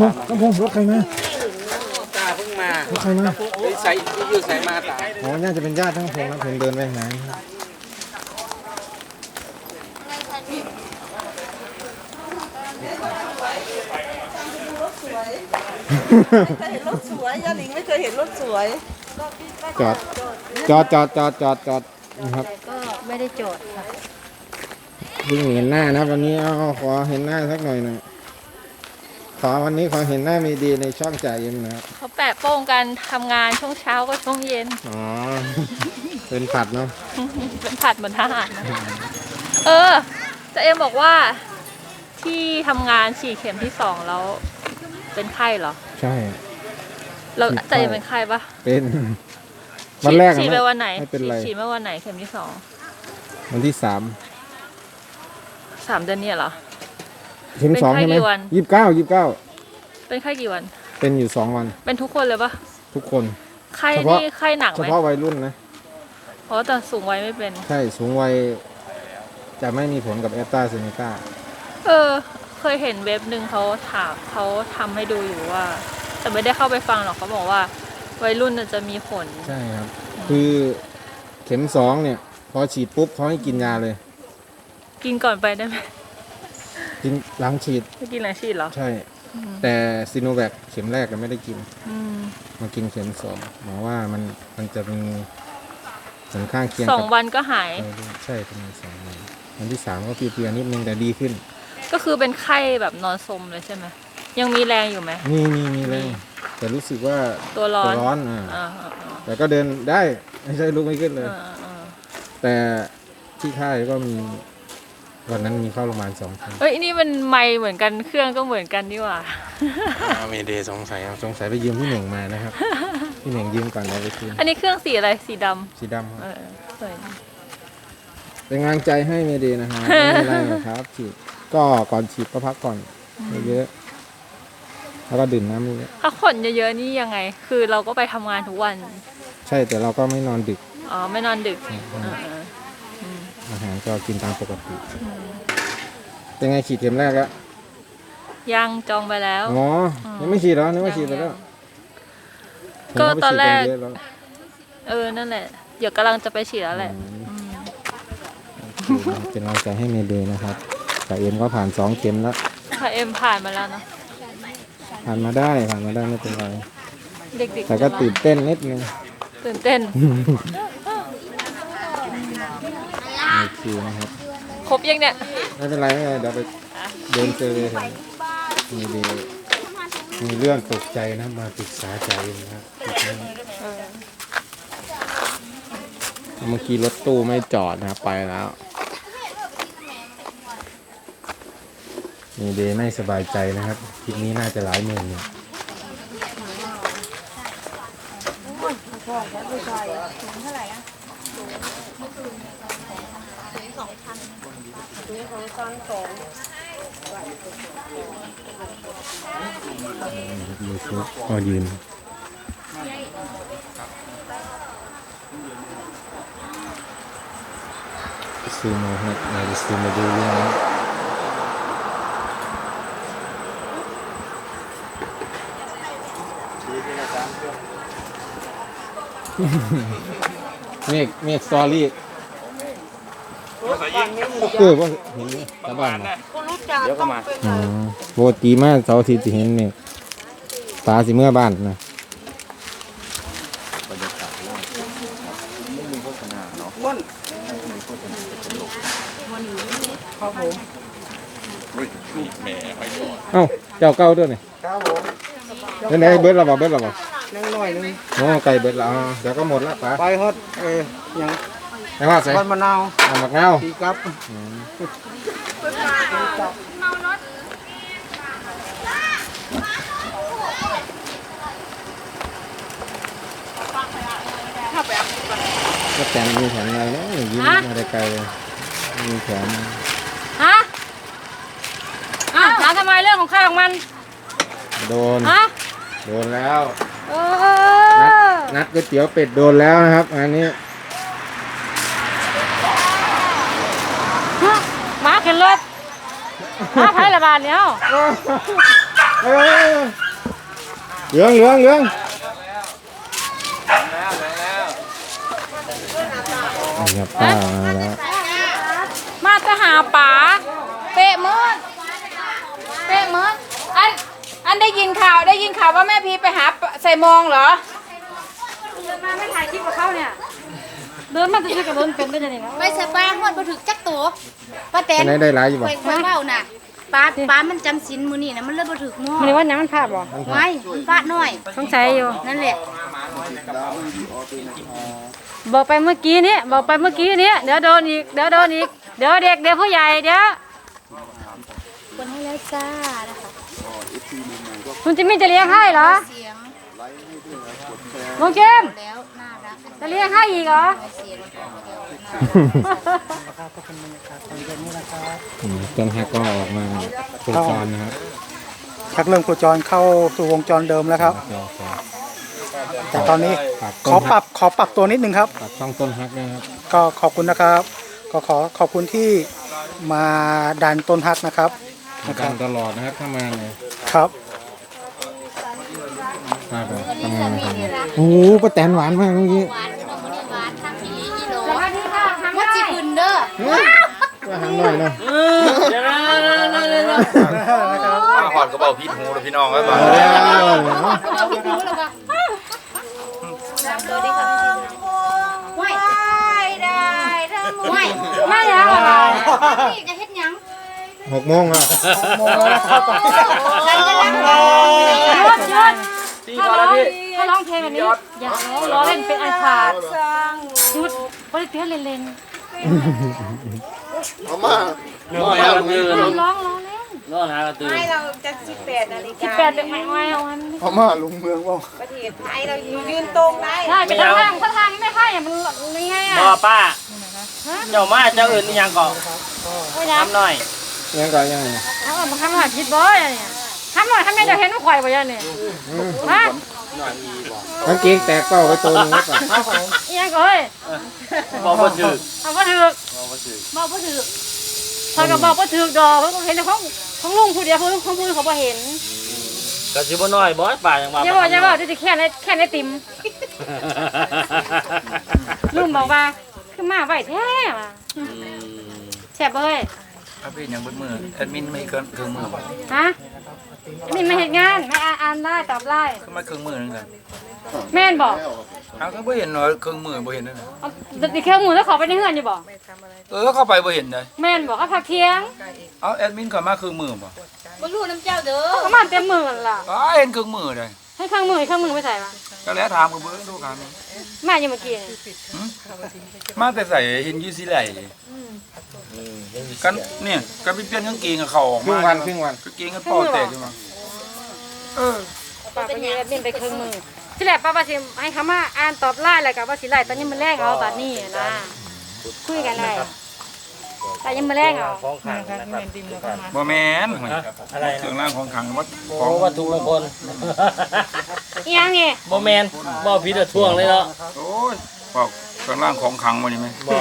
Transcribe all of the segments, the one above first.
พงกำพงรถใครมาตาเพิ่งมารถใครมาไปใส่อยู่ใส่มาตาอ๋อน่าจะเป็นญาติทั้งพงนะผมเดินไปหาเคยเห็นรถสวยยาหลิงไม่เคยเห็นรถสวยจอดจอดจอดจอดจอดจอดนะครับก็ไม่ได้โจทย์ค่ะเพิ่งเห็นหน้านะวันนี้เอาขอเห็นหน้าสักหน่อยหน่อยข อวันนี้ขอเห็นหน้ามีดีในช่องจ่ายเอ็มนะครับเขาแปะโป้งกันทำงานช่วงเช้าก็ช่วงเย็น อ๋อ เป็นผัดเนาะเป็นผัดเหมือนทหารนะเออจะเอ็มบอกว่าที่ทำงานฉีดเข็มที่สองแล้ว เป็นไข้เหรอ ใช่ เราฉีดไข้จะเอ็มเป็นไข้ปะเป็นวันแรกอะฉีดไปวันไหนไม่เป็นไรฉีดเมื่อวันไหนเข็มที่สองวันที่สามสามเดือนเนี่ยเหรอ เข็มสองเป็นไข้ใช่ไหมกี่วัน ยี่สิบเก้ายี่สิบเก้าเป็นไข้กี่วัน เป็นอยู่สองวันเป็นทุกคนเลยปะทุกคน ไข้เฉพาะ นี่ไข้หนักเฉไหมพาะวัยรุ่นนะ เพราะแต่สูงวัยไม่เป็น ใช่สูงวัยจะไม่มีผลกับแอสตราเซเนกาเออ เคยเห็นเว็บหนึ่งเขาถามเขาทำให้ดูอยู่ว่า แต่ไม่ได้เข้าไปฟังหรอกเขาบอกว่า วัยรุ่นน่ะจะมีผล ใช่ครับ คือเข็มสองเนี่ย พอฉีดปุ๊บเขาให้กินยาเลย กินก่อนไปได้ไหม กินหลังฉีดไม่กินหลังฉีดเหรอใช่แต่ซีโนแวคเข็มแรกก็ไม่ได้กิน อืมมากินเข็มสองหมอว่ามันมันจะมีผลข้างเคียงสองกับวันก็หายเออใช่ประมาณสองวันวันที่สามก็เพลียๆนิดนึงแต่ดีขึ้น ก็คือเป็นไข้แบบนอนสมเลยใช่ไหมยังมีแรงอยู่ไหม มีมีมีเลยแต่รู้สึกว่าตัวร้อตัวนร้อนอ่าอ่าอ่าอ่าแต่ก็เดินได้ไม่ใช่ลุกไม่ขึ้นเลย อ่าอ่าแต่ที่ค่ายก็มี วันนั้นมีเข้าโรงพยาบาลสองครั้งเอ้ยนี่มันไม่เหมือนกันเครื่องก็เหมือนกันนี่หว่าเมเดย์สงสัยสงสัยไปยืมพี่เหน่งมานะครับ พี่เหน่งยืมก่อนเราไปคืนอันนี้เครื่องสีอะไรสีดำสีดำครับเออสวยดีเป็นกำลังใจให้เมเดย์นะฮะไม่มีอะไรหรอกครับฉีดก็ก่อนฉีดก็พักก่อนเยอะๆแล้วก็ดื่มน้ำเยอะพักผ่อนเยอะๆนี่ยังไง คือเราก็ไปทำงานทุกวัน ใช่แต่เราก็ไม่นอนดึก อ๋อไม่นอนดึกเอออา หารก็กินตามปกติเป็นไงฉีดเข็มแรกแล้วยังจองไปแล้ว อ๋อยังไม่ฉีดเหรอนึกว่าฉีดไปแล้วก็เห็ตอนแรกเขาไปฉีดเยะล้วเออ นั่นแหละ เดี๋ยวกำลังจะไปฉีดแล้วแหละ เป็นกำลังใจให้เมเดย์นะครับแต่เอ็มก็ผ่านสองเข็มแล้วค่ะเอ็มผ่านมาแล้วเนอะผ่านมาได้ ผ่านมาได้ไม่เป็นไรเด็กๆแต่ก็จะมาตื่นเต้นนิดนึง ตื่นเต้น โอเคนะครับ ครบยังเนี่ย ไม่เป็นไรไม่เป็นไรเดี๋ยวไปเดินเจอเลยมีเดย์มีเรื่องตกใจนะมาปรึกษาใจนะครับเมื่อกี้รถตู้ไม่จอดนะครับไปแล้วมีเดย์ไม่สบายใจนะครับคลิปนี้น่าจะหลายหมื่น อยู่ยูทูบก็ยืนซูมมาครับมาดูซูมมาดูเรื่องนี้เมฆเมฆสตอรี่ เออว่าเห็นไหมตาบ้านมาก็รู้จักต้องเป็นอ๋อโบตีมากเสาร์อาทิตย์สิเห็นเมฆตาสิเมื่อบ้านนะเอ้าเจ้าเก้าด้วยนี่ครับผมเดี๋ยวไหนเบิร์ดเราบอกเบิร์ดเราบอกนั่งหน่อยนึงโอ้ไก่เบิร์ดเราเดี๋ยวก็หมดละป๋าไปฮอดเอ้ยยัง ไอ้ว่าใส่บ้านมะนาวเอาหมักเงาตีกับก็แถมมีแถมอะไรนะยิ้มมาได้ไกลเลยมีแถมฮะอ้าวถามทำไมเรื่องของใครของมัน โดน ฮะ โดนแล้ว เอนัดอนัดก๋วยเตี๋ยวเป็ดโดนแล้วนะครับ อันนี้ มาขึ้นรถมาไทยละบาทเนี้ยเออเหลืองเหลืองเหลืองนี่ครับป้ามาแล้วมาจะหาป๋าเป๊ะมิดเป๊ะมิดอันอันได้ยินข่าวได้ยินข่าวว่าแม่พีไปหาใส่มองเหรอมาไม่ถ่ายคลิปกับเขาเนี่ย เดินมาจะช่วยกับเดินเป็นได้ยังไงเนาะไปสปาฮอดบ่ถึกจักตัวป้าแตเป็นนไงได้หลายอยู่บ่ไปไปเว้าน่ะป้าป้ามันจำศีลมื้อนี้น่ะมันเลยบ่ถึกหม้อมันว่าน้ำมันพลาดบ่ไว้มันฟาดน้อยสงสัยอยู่นั่นแหละบอกไปเมื่อกี้นี้บอกไปเมื่อกี้นี้เดี๋ยวโดนอีกเดี๋ยวโดนอีกเดี๋ยวเด็กเดี๋ยวผู้ใหญ่เดี๋ยวคนให้แล้วจ้านะคะคุณจิมมี่จะเลี้ยงให้เหรอเสียงลุงเจมส์แล้วน่ารัก จะเลี้ยงให้อีกเหรอเสียงแล้วอืมต้นฮักก็ออกมาเป็นจอนนะครับชักเริ่มโคจรเข้าสู่วงจรเดิมแล้วครับโอเคโอเคแต่ตอนนี้ปรับขอปรับขอปรับตัวนิดนึงครับปรับช่องต้นฮักด้วยนะครับก็ขอบคุณนะครับ ก็ขอขอบคุณที่มาดันต้นฮักนะครับทำการตลอดนะครับถ้ามาเนี่ยครับ มาแบบทำงานทำงาน โอ้โหป้าแตนหวานมากเมื่อกี้หวานขนมมื้อนี้หวานทั้งพี่กิโลสวัสดีค่ะทำว่าได้สิขึ้นเด้อว่าหันหน่อยเนาะมาหอดกระเป๋าพี่หูเลยพี่น้องไว้บ่าเอาแล้วเนาะเอาพี่รู้แล้วว่าไหว้ได้ทั้งไหว้ไม่แล้วอะไรนี่จะเฮ็ดหยังหกโมงอะฉันกำลังรอหยุดหยุดถ้าร้องถ้า ร้องเพลงแบบนี้ อย่าร้องล้อเล่นเป็นอันขาดหยุดบริเตียนเล่นน้อยครับคือๆร้องร้องเล่นน้อยครับตื่นให้เราจะ18นาฬิสิบกาแปดเด็กไม่ไม่เอาอันพม่าลุงเมืองว่าประเทศไทยเราอยู่ยืนตรงได้ใช่ไปทางล่างถ้าทางไม่ใช่อะมันยังไงอะบ่ป้าเจ้ามาเจ้าอื่นนี่ยังก่อนโอ้ยนะทำหน่อยยังก่อนยังไงทำมันทำหน่อยคิดบ่อยเนี่ยทำหน่อยทำไมจะเห็นว่าข่อยบ่ยันเนี่ยฮะ กางเกงแตกเป้าไปตัวหนึงไว้ก่อนอีหยังก็เฮ้ยบอกบ่ถือเอาบ่ถือบอกบ่ถือพอยก็บอกบ่ถือดอกเพราะเห็นแต่ของของลุงผู้เดียวของของผู้อื่นเขาบ่เห็นก็สิบ่น้อยบ่ป้ายังว่าอย่าบอกอย่าบอกจะแค่ในแค่ในติ่มลุงบอกว่าคือมาไหวแท้ว่ะแซ่บเอ้ยถ้าพี่ยังเบิดมือแอดมินไม่เกินเครื่องมือบ่ฮะนี่ไม่เห็นงานไม่อ่า นอ่านได้ตอบได้คือมาเครื่องมือนึงกันแม่นบอกเอาก็บ่เห็นว่าเครื่องมือบ่เห็นนั่นน่ะเอาติเครื่องมือแล้วขอไปในเฮือนอยู่บอกเออเข้าไปบ่เห็นเลยแม่นบอกก็พักเที่ยงเอาแอดมินเข้ามาเครื่องมือบ่บ่รู้น้ำเจ้าเด้อก็มาเต็มมือล่ะอ้าเห็นเครื่องมือเลยให้เครื่องมือให้เครื่องมือไปใส่มาก็แล้วถามกับเบิ่งดูกันแม่ยังเมื่อกี้นี่มาแต่ใส่เห็นอยู่สิไหลกันเนี่ยก็ไปเปลี่ยนกางเกงกับเขาออกครึ่มางวันครึ่งวัน กางเกงกันเป่าแตกขึ้นมาเออ ป้าไปยืนบินไปเครื่องมือที่แรกป้าว่าสิให้เขามาอ่านตอบไล่แล้วกับว่าสิไล่ตอนนี้มันแรงเอาบัดนี้นะคุยกันได้แต่ยังมาแรงเอาของขังนะครับบ่แม่นอะไรเครื่นะองรางของขลังวัดขขอองงวัตถุมงคลอีหยังนี่บ่แม่นบ่ผิดอะท่วงเลยเนาะโอ้ยบอกเครื่องรางของขลังบ่นี่ไหมบ่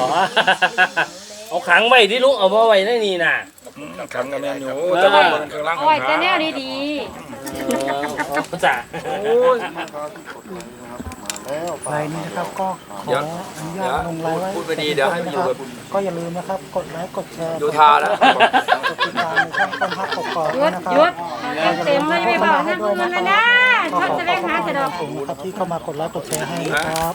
เอาขังไว้ที่ลุงเอามาไว้ในนี่น่ะอืมขังก็แม่นอยู่แต่ว่าบ่เป็นเครื่องรางขเอาองไว้ขแต่ลังแนวดีเออเอา จ้ะโอ้ยไลน์นี้นะครับก็ขเดี๋อยวอนุญาตลงไลน์ไว้พูดไปดีเดี๋ยวให้มันอยู่กับก็อย่าลืมนะครับ กดไลค์กดแชร์ดูทาแล้วกดติดตามในช่องต้นฮักกกอกๆหยุดนะคหยุรัดบเต็มๆเลยไม่บอกนะคุณมันนะนะชอบแสดงหาเสยดอกผมนะครับที่เข้ามากดไลค์กดแชร์ให้นะครับ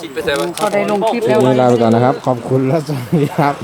จิตไปใส่บ้างคลิปนี้ลาไปก่อนนะครับ ขอบคุณและสวัสดีครับ